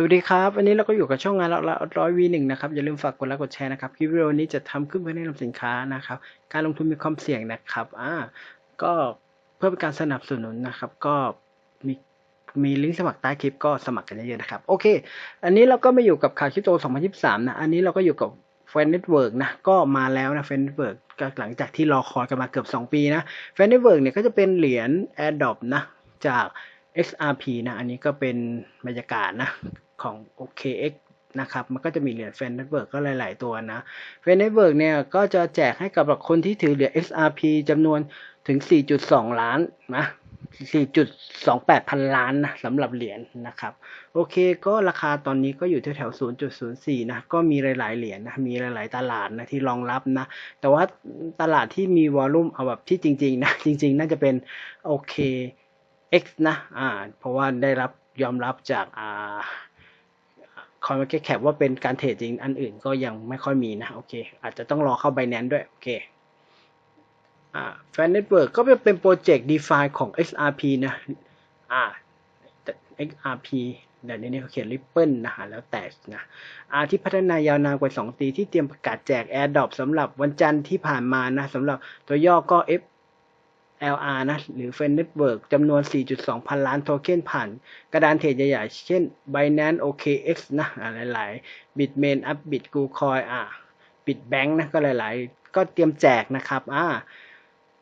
สวัสดีครับ วันนี้เราก็อยู่กับช่องงานเราละร้อยวีหนึ่งนะครับ อย่าลืมฝากกดไลค์กดแชร์นะครับ คลิปวิดีโอนี้จะทำขึ้นเพื่อแนะนำสินค้านะครับ การลงทุนมีความเสี่ยงนะครับอ่าก็เพื่อเป็นการสนับสนุนนะครับ ก็มีมีลิงก์สมัครใต้คลิปก็สมัครกันเยอะๆนะครับ โอเค อันนี้เราก็มาอยู่กับข่าวคริปโต 2023 นะ อันนี้เราก็อยู่กับเฟนเน็ตเวิร์กนะ ก็มาแล้วนะเฟนเน็ตเวิร์กก็หลังจากที่รอคอยกันมาเกือบ 2 ปีนะเฟนเน็ตเวิร์กเนี่ยก็จะเป็นเหรียญ AirDrop นะจาก XRP นะ อันนี้ก็เป็นบรรยากาศนะ ของ OKX นะครับ มันก็จะมีเหรียญ Fan Network ก็หลาย ๆ ตัวนะ Fan Network เนี่ยก็จะแจกให้กับคนที่ถือเหรียญ XRP จำนวนถึง 4.2 ล้านนะ4.28 พันล้านนะสำหรับเหรียญนะครับ โอเคก็ราคาตอนนี้ก็อยู่แถวๆ0.04 นะ ก็มีหลาย ๆ เหรียญนะมีหลาย ๆ ตลาดนะที่รองรับนะ แต่ว่าตลาดที่มีวอลลุ่มเอาแบบที่จริง ๆ นะ จริง ๆ น่าจะเป็น OK X นะอ่าเพราะว่าได้รับยอมรับจากอ่า คอยมาแค่แคปว่าเป็นการเทรดจริงอันอื่นก็ยังไม่ค่อยมีนะโอเค อาจจะต้องรอเข้า Binance ด้วยโอเคอ่า Fan Network ก็เป็นโปรเจกต์ DeFi ของ XRP นะอ่า XRP เดี๋ยวนี้เขาเขียน Ripple นะฮะแล้วแต่นะอาที่พัฒนายาวนานกว่า 2 ปีที่เตรียมประกาศแจก AirDrop สำหรับวันจันทร์ที่ผ่านมานะสำหรับตัวย่อก็ F LR นะหรือ f e n Network จำนวน 4.2 พันล้านโทเค็นผ่าน กระดานเทรดใหญ่ๆ เช่น Binance OKX นะหลายๆ Bitmain Upbit KuCoin อะ Bitbank นะก็หลายๆ ก็เตรียมแจกนะครับอ่า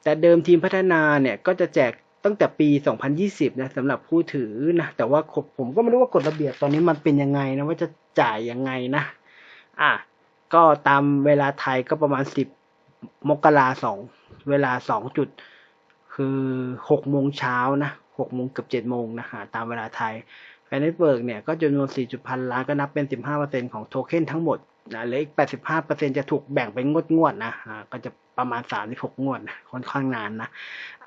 แต่เดิมทีมพัฒนาเนี่ยก็จะแจกตั้งแต่ปี 2020 นะสำหรับผู้ถือนะ แต่ว่าผมก็ไม่รู้ว่ากฎระเบียบตอนนี้มันเป็นยังไงนะ ว่าจะจ่ายยังไงนะ อะ ก็ตามเวลาไทยก็ประมาณ 10 มกราสองเวลา2จุด คือหกโมงเช้านะหกโมงเกือบเจ็ดโมงนะฮะตามเวลาไทยแฟนเน็ตเวิร์กเนี่ยก็จำนวนสี่จุดพันล้านก็นับเป็นสิบห้าเปอร์เซ็นของโทเค็นทั้งหมดนะเหลืออีกแปดสิบห้าเปอร์เซ็นจะถูกแบ่งเป็นงวดงวดนะฮะก็จะประมาณสามสิบหกงวดนะค่อนข้างนานนะ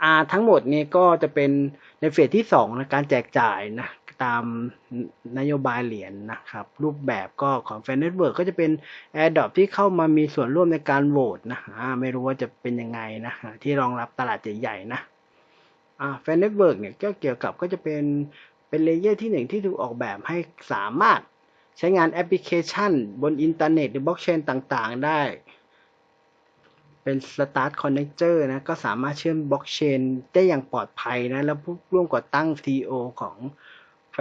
อ่าทั้งหมดนี้ก็จะเป็นในเฟสที่สองนะ การแจกจ่ายนะ ตามนโยบายเหรียญนนะครับ รูปแบบก็ของแฟนเน็ตเวิร์กก็จะเป็น AirDrop ที่เข้ามามีส่วนร่วมในการโหวตนะฮะไม่รู้ว่าจะเป็นยังไงนะฮะที่รองรับตลาดใหญ่ๆนะอ่าแฟนเน็ตเวิร์กเนี่ยก็เกี่ยวกับก็จะเป็นเป็นเลเยอร์ที่หนึ่งที่ถูกออกแบบให้สามารถใช้งานแอปพลิเคชัน บนอินเทอร์เน็ตหรือบล็อกเชนต่างๆ ได้ เป็น Start Connector นะก็สามารถเชื่อมบล็อกเชนได้อย่างปลอดภัยนะ แล้วผู้ร่วมก่อตั้ง CEO ของ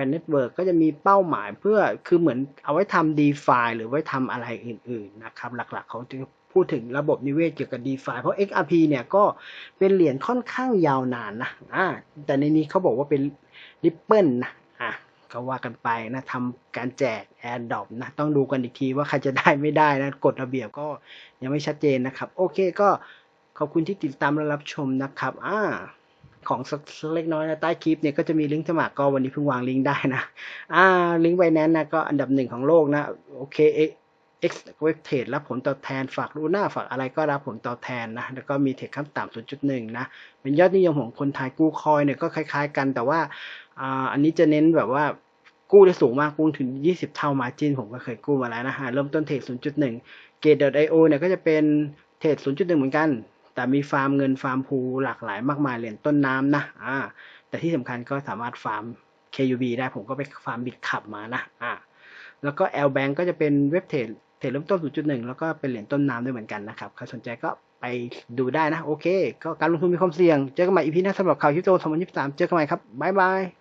n Network ก็จะมีเป้าหมายเพื่อคือเหมือนเอาไว้ทำ DeFi หรือไว้ทำอะไรอื่น ๆ นะครับ หลักๆ เขาจะพูดถึงระบบนิเวศเกี่ยวกับ DeFi เพราะ XRP เนี่ยก็เป็นเหรียญค่อนข้างยาวนานนะอ่าแต่ในนี้เขาบอกว่าเป็น Ripple นะอะก็ว่ากันไปนะทำการแจก AirDrop นะ ต้องดูกันอีกทีว่าใครจะได้ไม่ได้นะกฎระเบียบก็ยังไม่ชัดเจนนะครับ โอเคก็ขอบคุณที่ติดตามและรับชมนะครับ อ่า ของสักเล็กน้อยนะใต้คลิปเนี่ยก็จะมีลิงก์สมัครก็วันนี้เพิ่งวางลิงก์ได้นะ อ่าลิงก์ไวแนนนะก็อันดับหนึ่งของโลกนะ โอเค X Web Trade รับผลตอบแทนฝากรูหน้าฝากอะไรก็รับผลตอบแทนนะ แล้วก็มีเทคขั้นต่ำ0.1 นะ เป็นยอดนิยมของคนไทยกู้คอยเนี่ยก็คล้าย ๆ กัน แต่ว่าอ่าอันนี้จะเน้นแบบว่ากู้ได้สูงมากกู้ถึง 20 เท่ามาจินผมก็เคยกู้มาแล้วนะฮะเริ่มต้นเทรด0.1 Gate.io เนี่ยก็จะเป็นเทรด0.1 เหมือนกัน แต่มีฟาร์มเงินฟาร์มพูหลากหลายมากมายเหรียญต้นน้ำนะอ่าแต่ที่สำคัญก็สามารถฟาร์ม KUB ได้ผมก็ไปฟาร์มบิตขับมานะอ่าแล้วก็ L Bank ก็จะเป็นเว็บเทรดเทรดเริ่มต้น 0.1 แล้วก็เป็นเหรียญต้นน้ำด้วยเหมือนกันนะครับใครสนใจก็ไปดูได้นะ โอเค ก็การลงทุนมีความเสี่ยง เจอกันใหม่อีพีหน้าสำหรับข่าวคริปโต2023 เจอกันใหม่ครับ บ๊ายบาย